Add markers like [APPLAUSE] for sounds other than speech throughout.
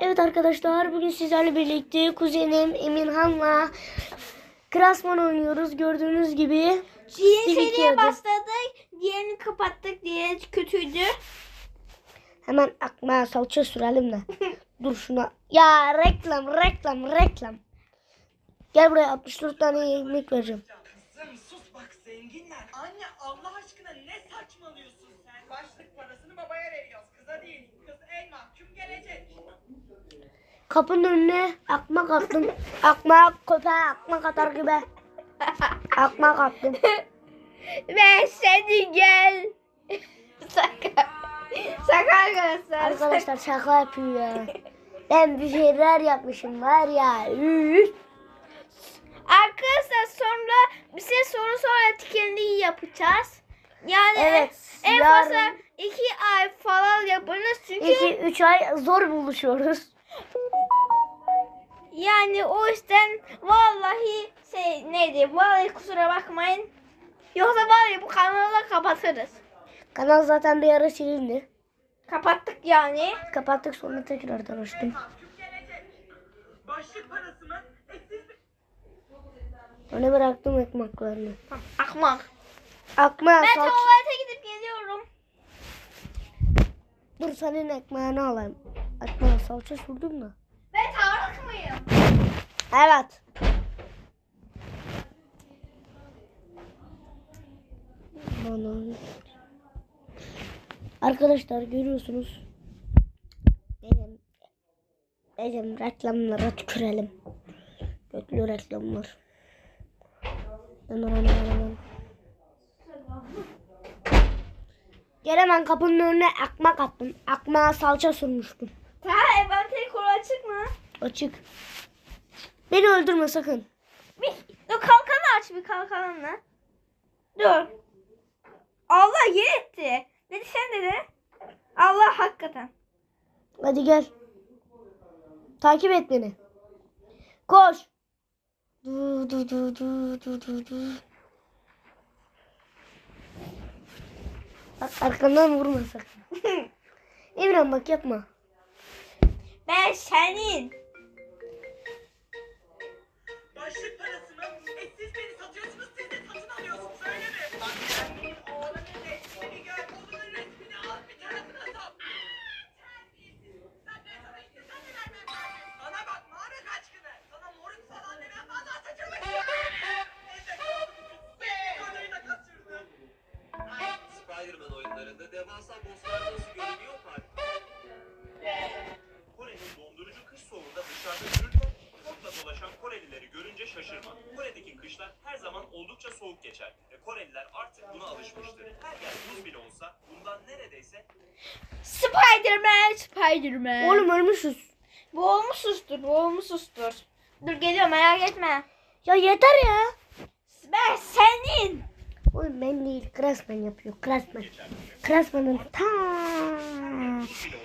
Evet arkadaşlar bugün sizlerle birlikte kuzenim Eminhan'la Krasman oynuyoruz. Gördüğünüz gibi. Civic seriye başladık. Diğerini kapattık. Diğeri kötüydü. Hemen akma salça sürelim de. [LAUGHS] Dur şuna. Ya reklam reklam reklam. Gel buraya 64 tane yemek vereceğim. Kızım sus bak zenginler. Anne Allah aşkına ne saçmalıyorsun sen? Başlık parasını babaya veriyoruz kıza değil. Kız en mahkum gelecek. Kapının önüne akmak attım. Akma köpeğe akmak atar gibi. Akmak attım. [LAUGHS] Ve seni gel. Sakar. Sakar göster. Arkadaşlar şaka yapıyor ya. Ben bir şeyler yapmışım var ya. Üf. Arkadaşlar sonra bize soru sonra etkinliği yapacağız. Yani Evet, en yarın- fazla iki ay falan yaparız çünkü 2-3 ay zor buluşuyoruz. Yani o yüzden vallahi şey neydi vallahi kusura bakmayın. Yoksa vallahi bu kanalı da kapatırız. Kanal zaten bir ara silindi. Kapattık yani. Kapattık sonra tekrardan açtım. Başlık parası mı? E siz bir... Öne bıraktım ekmeklerini. Akmak. Akma Ben tuvalete gidip geliyorum. Dur senin ekmeğini alayım. Ekmeğe salça sürdüm da. Ben Tarık mıyım? Evet. Bana. Arkadaşlar görüyorsunuz. Dedim, dedim reklamlara tükürelim. Köklü reklamlar. Hemen hemen hemen. Gel hemen kapının önüne akmak attım. Akmağa salça sürmüştüm. Ben tek kolu açık mı? Açık. Beni öldürme sakın. Bir, dur kalkanı aç bir kalkanını. Dur. Allah yetti. Dedi sen dedi. Allah hakikaten. Hadi gel. Takip et beni. Koş. Du du du du du du du. Bak arkandan vurma sakın. [LAUGHS] İmran bak yapma. Ben senin. Kışlar her zaman oldukça soğuk geçer ve Koreliler artık buna alışmıştır. Her yer buz bile olsa bundan neredeyse Spiderman, Spiderman. Oğlum ölmüşüz. Bu olmuşuzdur, bu olmuşuzdur. Dur geliyorum merak etme. Ya yeter ya. Ben senin. Oğlum ben değil. Krasman yapıyor. Krasman. Krasman'ın ta.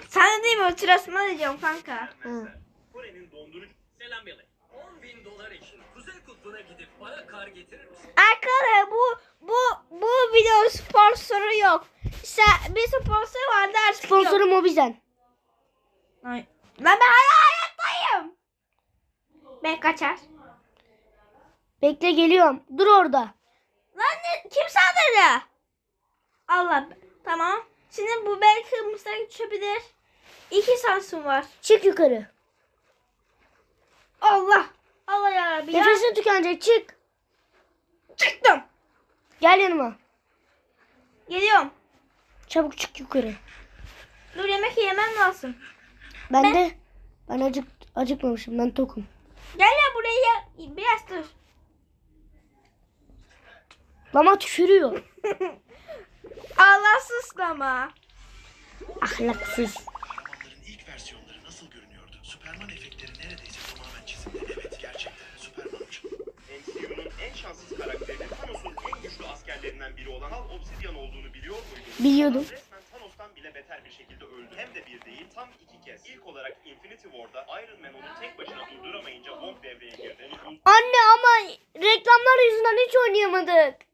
Sana değil mi ultrasman diyeceğim kanka. Ha. Kore'nin dondurucu... Selam Billy. Kutbu'na gidip bana kar getirir misin? Arkadaşlar bu bu bu video sponsoru yok. İşte bir sponsor vardı artık yok. Sponsorum o bizden. Ay. Lan ben hala hayattayım. Ben kaçar. Bekle geliyorum. Dur orada. Lan ne, kim saldırdı? Allah. Tamam. Şimdi bu belki Mustafa düşebilir. İki Samsun var. Çık yukarı. Allah. Allah yarabbi ya. Nefesin tükenecek. Çık. Çıktım. Gel yanıma. Geliyorum. Çabuk çık yukarı. Dur yemek yemem lazım. Ben, Ben- de ben acık acıkmamışım. Ben tokum. Gel ya buraya biraz dur. Lama tükürüyor. Allah [LAUGHS] suslama. Ahlaksız. İlk versiyonları nasıl görünüyordu? Superman efektleri karakterinin Thanos'un en güçlü askerlerinden biri olan Hal Obsidian olduğunu biliyor muydun? Biliyordum. Adam Resmen Thanos'tan bile beter bir şekilde öldü. Hem de bir değil, tam iki kez. İlk olarak Infinity War'da Iron Man onu tek başına durduramayınca Wong devreye girdi. Anne ama reklamlar yüzünden hiç oynayamadık.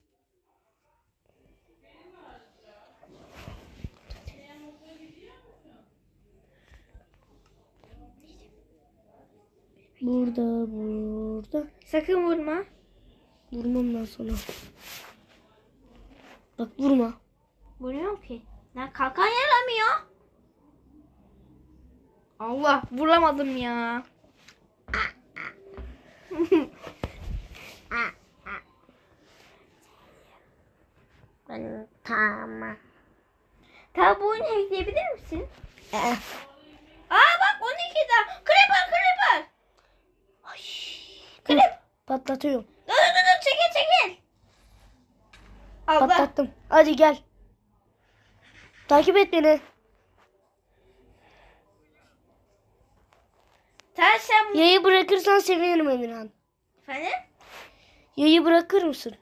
Burada burada. Sakın vurma. Vurmam ben sana. Bak vurma. Vuruyorum ki. Lan kalkan yaramıyor. Allah vuramadım ya. Ben tamam. Tabi bu oyunu hackleyebilir misin? Ee, Aa bak 12 daha. Creeper creeper. dur, patlatıyorum. Dur dur dur çekil çekil. Allah. Patlattım. Hadi gel. Takip et beni. Sen sen bu... Yayı bırakırsan sevinirim Emirhan. Efendim? Yayı bırakır mısın?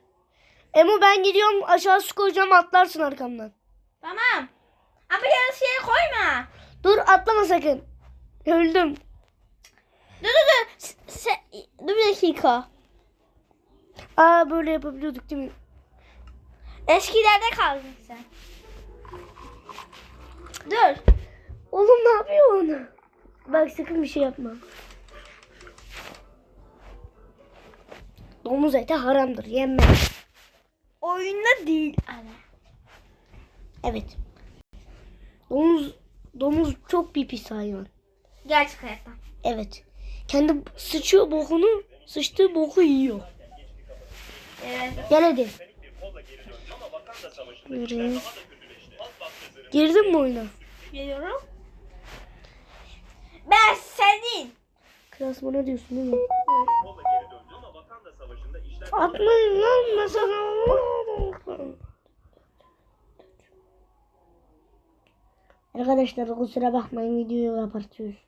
Emo ben gidiyorum aşağı su koyacağım atlarsın arkamdan. Tamam. Ama yere koyma. Dur atlama sakın. Öldüm. Dur dur dur. S- Sen, dur bir dakika. Aa böyle yapabiliyorduk değil mi? Eskilerde kaldın sen. Dur. Oğlum ne yapıyor onu? Bak sakın bir şey yapma. Domuz eti haramdır. Yenmez. Oyunda değil ama. Evet. Domuz domuz çok bir pis hayvan. Gerçek hayatta. Evet. Kendi sıçıyor bokunu, sıçtığı boku yiyor. Evet. Gel hadi. Yürü. Girdin mi oyuna? Geliyorum. Ben senin. Klasmana diyorsun değil mi? Atmayın lan mesela. Arkadaşlar kusura bakmayın videoyu kapatıyoruz.